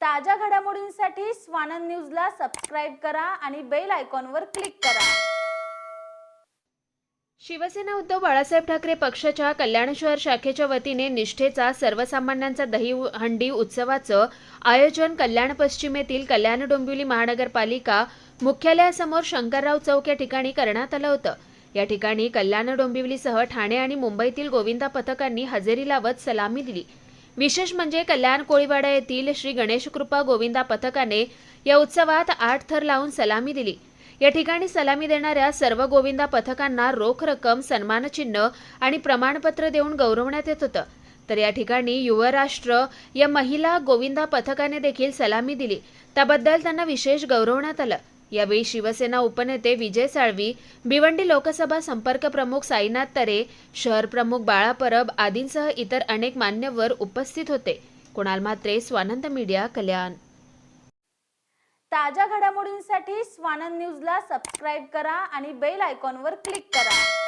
ताज्या घडामोडींसाठी स्वानंद न्यूजला सबस्क्राईब करा आणि बेल आयकॉनवर क्लिक करा. शिवसेना उद्धव बाळासाहेब ठाकरे पक्षाच्या कल्याण शहर शाखेच्या वतीने निष्ठेचा सर्वसामान्यांचा दहीहंडी उत्सवाचं आयोजन कल्याण पश्चिमेतील कल्याण डोंबिवली महानगरपालिका मुख्यालयासमोर शंकरराव चौक या ठिकाणी करण्यात आलं होतं. या ठिकाणी कल्याण डोंबिवलीसह ठाणे आणि मुंबईतील गोविंदा पथकांनी हजेरी लावत सलामी दिली. विशेष म्हणजे कल्याण कोळीवाडा येथील श्री गणेश कृपा गोविंदा पथकाने या उत्सवात आठ थर लावून सलामी दिली. या ठिकाणी सलामी देणाऱ्या सर्व गोविंदा पथकांना रोख रक्कम सन्मानचिन्ह आणि प्रमाणपत्र देऊन गौरवण्यात येत होतं. तर या ठिकाणी युवराष्ट्र या महिला गोविंदा पथकाने देखील सलामी दिली. त्याबद्दल त्यांना विशेष गौरवण्यात आलं. यावेळी शिवसेना उपनेते विजय साळवी भिवंडी लोकसभा संपर्क प्रमुख साईनाथ तरे शहर प्रमुख बाळा परब आदींसह इतर अनेक मान्यवर उपस्थित होते. कुणाल म्हात्रे स्वानंद मीडिया कल्याण. ताज्या घडामोडींसाठी स्वानंद न्यूजला सबस्क्राईब करा आणि बेल आयकॉनवर क्लिक करा.